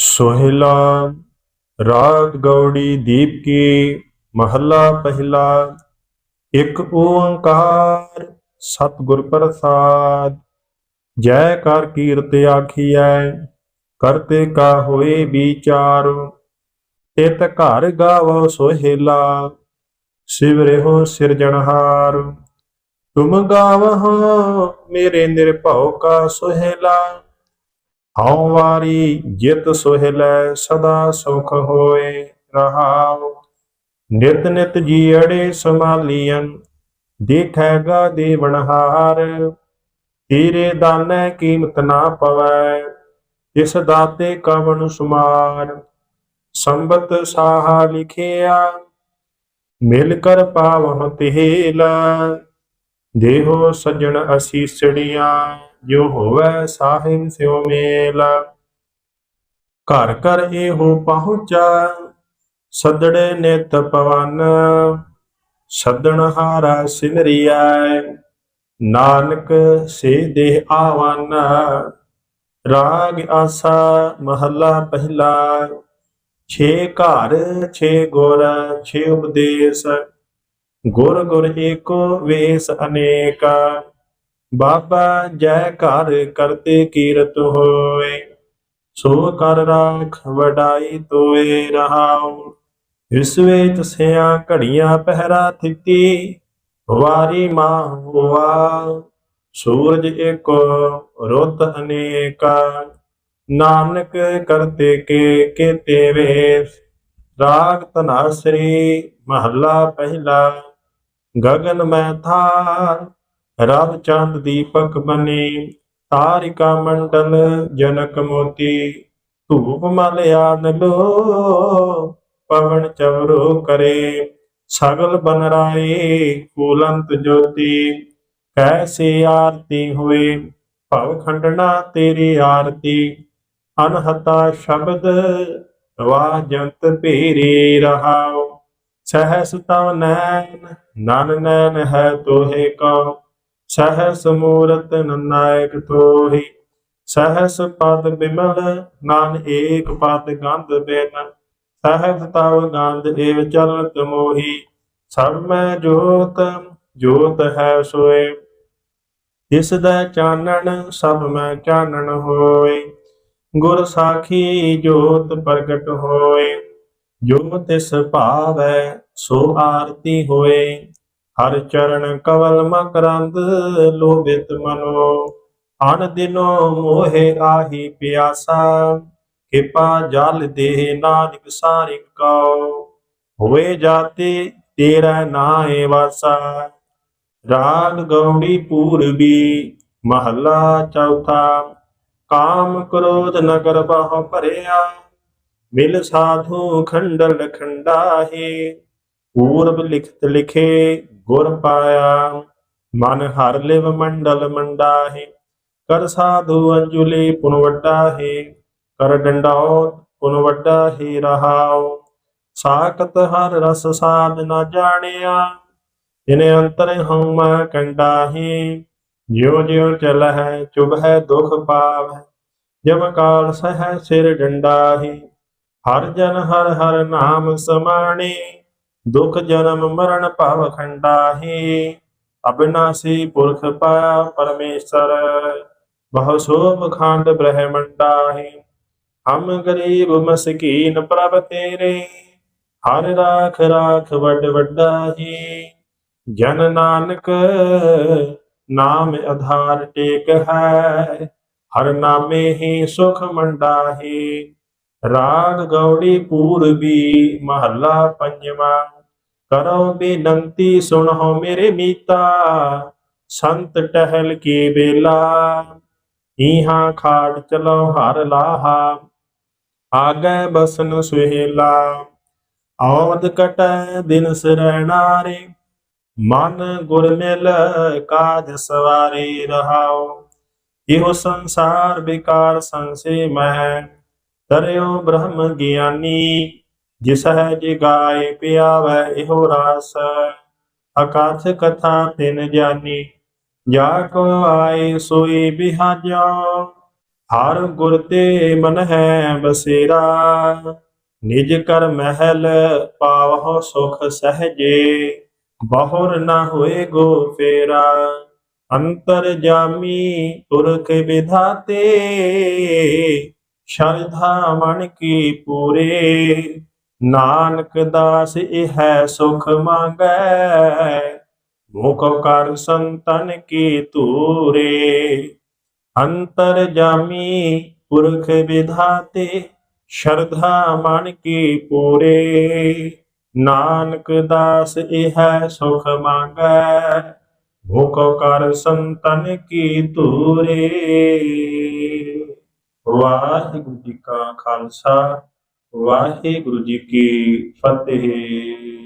ਸੋਹਿਲਾ, ਰਾਗ ਗੌੜੀ ਦੀਪ ਕੀ, ਮਹੱਲਾ ਪਹਿਲਾ, ਇੱਕ ਓੰਕਾਰ ਸਤਿਗੁਰ ਪ੍ਰਸਾਦ। ਜੈ ਕਰ ਕੀਰਤ ਆਖੀਐ, ਕਰਤੇ ਕਾ ਹੋਏ ਵਿਚਾਰ। ਤਿਤ ਘਰ ਗਾਵੋ ਸੋਹਿਲਾ, ਸਿਵ ਰਹਿਓ ਸਿਰਜਣਹਾਰ। ਤੁਮ ਗਾਵਹੁ ਮੇਰੇ ਨਿਰਭਉ ਕਾ ਸੋਹਿਲਾ। ਹਉ ਵਾਰੀ ਜਿਤ ਸੋਹਿਲੈ ਸਦਾ ਸੁਖ ਹੋਏ ਰਹਾਉ। ਨਿਤ ਨਿਤ ਜੀੜੇ ਸਮਾਲੀਆਂ ਦੇਖੈਗਾ ਦੇਵਨਹਾਰ ਤੇਰੇ ਦਾਨੈ ਕੀਮਤ ਨਾ ਪਵੈ ਇਸ ਦਾਤੇ ਕਵਣ ਸੁਮਾਰ। ਸੰਬਤ ਸਾਹਾ ਲਿਖਿਆ, ਮਿਲ ਕਰ ਪਾਵਹੁ ਤੇਲਾ। ਦੇਹੋ ਸਜਣ ਅਸੀਸੜੀਆਂ ਜੋ ਹੋਵੇ ਸਾਹਿਬ ਸਿਉ ਮੇਲ। ਘਰ ਘਰ ਇਹੋ ਪਹੁੰਚਾ, ਸਦੜੇ ਨਿਤ ਪਵਨ। ਸਦਣ ਹਾਰਾ ਸਿਮਰਿਐ, ਨਾਨਕ ਸੇ ਦੇਹ ਆਵਨ। ਰਾਗ ਆਸਾ ਮਹੱਲਾ ਪਹਿਲਾ, ਛੇ ਘਰ, ਛੇ ਗੁਰ, ਛੇ ਉਪਦੇਸ਼। ਗੁਰ ਗੁਰ ਏਕੋ ਵੇਸ ਅਨੇਕ। ਬਾਬਾ, ਜੈ ਘਰ ਕਰਤੇ ਕੀਰਤ ਹੋਏ, ਸੋ ਕਰ ਰਾਖ ਵਡਾਈ ਤੋਏ ਰਹਾਉ। ਇਸ ਵਿੱਚ ਸਿਆ ਘੜੀਆਂ ਪਹਿਰਾ ਥਿੱਤੀ, ਵਾਰੀ ਮਾਂ ਹੋਆ ਸੂਰਜ ਏਕੋ ਰੁੱਤ ਅਨੇਕਾ। ਨਾਨਕ ਕਰਤੇ ਕੇ ਕੇਤੇ ਵੇ ਰਾਗ ਤਨਾਸਰੀ ਮਹੱਲਾ ਪਹਿਲਾ, ਗਗਨ ਮੈਂ ਥਾਰ ਰਵ ਚੰਦ ਦੀਪਕ ਬਨੇ, ਤਾਰਿਕਾ ਮੰਡਲ ਜਨਕ ਮੋਤੀ, ਧੂਪ ਮਲਿਆ ਆਨਲੋ ਪਵਨ ਚਵਰੋ ਕਰੇ, ਸਗਲ ਬਨ ਰਾਏ ਫੂਲੰਤ ਜੋਤੀ, ਕੈਸੇ ਆਰਤੀ ਹੋਏ, ਭਵ ਖੰਡਣਾ ਤੇਰੀ ਆਰਤੀ, ਅਨਹਤਾ ਸ਼ਬਦ ਵਾਜੰਤ ਭੇਰੇ ਰਹਾਉ, ਸਹਸ ਤਵ ਨੈਨ ਨਨ ਨੈਨ ਹੈ ਤੋਹੇ ਕਉ। ਸਹਸ ਮੂਰਤ ਨਨਾਇਕ ਤੋਹੀ, ਸਹਸ ਪਦ ਬਿਮਲ ਨਾਨ ਏਕ ਪਦ ਗੰਧ ਬਿਨ ਸਹਸ ਤਵ ਗੰਧ ਏਵ ਚਲਤ ਮੋਹੀ, ਸਭ ਮੈਂ ਜੋਤ ਜੋਤ ਹੈ ਸੋਏ। ਇਸ ਦਾ ਚਾਨਣ, ਸਭ ਮੈਂ ਚਾਨਣ ਹੋਏ। ਗੁਰ ਸਾਖੀ ਜੋਤ ਪ੍ਰਗਟ ਹੋਏ। ਜੋ ਤਿਸ ਭਾਵੈ, ਸੋ ਆਰਤੀ ਹੋਏ। ਹਰ ਚਰਨ ਕਵਲ ਮਕਰੰਦ ਲੋਭਿਤ ਮਨੋ। ਅਨ ਦਿਨੋ ਮੋਹਿ ਆਹੀ ਪਿਆਸਾ ਕਿਪਾ ਜਲ ਦੇਹ ਨਾਨਕ ਸਾਰਿਕ ਕਉ। ਹੋਏ ਜਾਤੇ ਤੇਰਾ ਨਾਏ ਵਾਸਾ। ਰਾਗ ਗੌੜੀ ਪੂਰਬੀ ਮਹੱਲਾ ਚੌਥਾ। ਕਾਮ ਕ੍ਰੋਧ ਨਗਰ ਬਹੁ ਭਰਿਆ। ਮਿਲ ਸਾਧੂ ਖੰਡਲ ਖੰਡਾਹੇ। ਪੂਰਬ ਲਿਖਤ ਲਿਖੇ ਗੁਰ ਪਾਇਆ, ਮਨ ਹਰ ਲਿਵ ਮੰਡਲ ਮੰਡਾਹੇ, ਕਰ ਸਾਧੂ ਅੰਜੁਲੀ ਪੁਨ ਵੱਡਾ ਕਰ ਡੰਡਾਉ ਪੁਨ ਰਹਾਉ, ਸਾਖਤ ਹਰ ਰਸ ਸਾਧ ਨਾ ਜਾਣਿਆ ਜਿਨੇ ਅੰਤਰ ਹਉ ਕੰਡਾਹੀ, ਜਿਉ ਜਿਉ ਚਲ ਹੈ ਚੁਭ ਹੈ ਦੁਖ ਪਾਵੈ ਜਬ ਕਾਲ ਸਹਿ ਸਿਰ ਡੰਡਾਹੀ, ਹਰ ਜਨ ਹਰ ਹਰ ਨਾਮ ਸਮਾਣੇ ਦੁਖ ਜਨਮ ਮਰਨ ਭਵ ਖੰਡਾਹੀ, ਅਬਿਨਾਸੀ ਪੁਰਖ ਪਾ ਪਰਮੇਸ਼ਰ, ਬਹੁ ਸੋਭ ਖੰਡ ਬ੍ਰਹਮੰਡਾਹੀ। ਹਮ ਗਰੀਬ ਮਸਕੀਨ ਪ੍ਰਭ ਤੇਰੇ, ਹਰ ਰਾਖ ਰਾਖ ਵੱਡ ਵੱਡਾਹੀ। ਜਨ ਨਾਨਕ, ਨਾਮ ਆਧਾਰ ਟੇਕ ਹੈ, ਹਰ ਨਾਮੇ ਹੀ ਸੁਖ ਮੰਡਾਹੀ। ਰਾਗ ਗੌੜੀ ਪੂਰਬੀ ਮਹੱਲਾ ਪੰਜਵਾਂ। ਕਰੋ ਬੇਨੰਤੀ ਸੁਣੋ ਮੇਰੇ ਮੀਤਾ, ਸੰਤ ਟਹਿਲ ਕੀ ਬੇਲਾ ਈਹਾਂ ਖਾੜ ਚਲੋ ਹਰ ਲਾਹਾ, ਆਗੇ ਬਸਨ ਸੁਹੇਲਾ। ਆਵਦ ਕਟੈ ਦਿਨ ਸਰਣਾਰੇ ਮਨ ਗੁਰ ਮਿਲ ਕਾਜ ਸਵਾਰੇ ਰਹਾਉ। ਇਹੋ ਸੰਸਾਰ ਵਿਕਾਰ ਸੰਸੇ ਮਹਿ ਤਰਿਓ ਬ੍ਰਹਮ ਗਿਆਨੀ। ਜਿਸ ਹੈ ਜਿਗਾਏ ਪਿਆਵੈ ਇਹੋ ਰਾਸ। ਅਕਾਥ ਕਥਾ ਤਿਨ ਜਾਨੀ, ਜਾ ਕੋ ਆਏ ਸੋਈ ਬਿਹਾਜੋ ਹਰ ਗੁਰ ਤੇ ਮਨ ਹੈ ਬਸੇਰਾ, ਨਿਜ ਕਰ ਮਹਿਲ ਪਾਵਹੁ ਸੁਖ ਸਹਜੇ। ਬਹੁਰ ਨਾ ਹੋਏ ਗੋ ਫੇਰਾ, ਅੰਤਰ ਜਾਮੀ ਪੁਰਖ ਵਿਧਾਤੇ। ਸ਼ਰਧਾ ਮਨ ਕੀ ਪੂਰੇ ਨਾਨਕ ਦਾਸ, ਇਹ ਹੈ ਸੁਖ ਮੰਗੈ। ਮੁਖ ਕਰ ਸੰਤਨ ਕੀ ਤੂਰੇ ਅੰਤਰ ਜਾਮੀ ਪੁਰਖ ਵਿਧਾਤੇ, ਸ਼ਰਧਾ ਮਨ ਕੀ ਪੂਰੇ। ਨਾਨਕ ਦਾਸ, ਇਹ ਹੈ ਸੁਖ ਮੰਗੈ। ਭੁਖ ਕਰ ਸੰਤਨ ਕੀ ਤੂਰੇ ਵਾਹਿਗੁਰੂ ਜੀ ਕਾ ਖਾਲਸਾ। ਵਾਹਿਗੁਰੂ ਜੀ ਕੀ ਫਤਿਹ।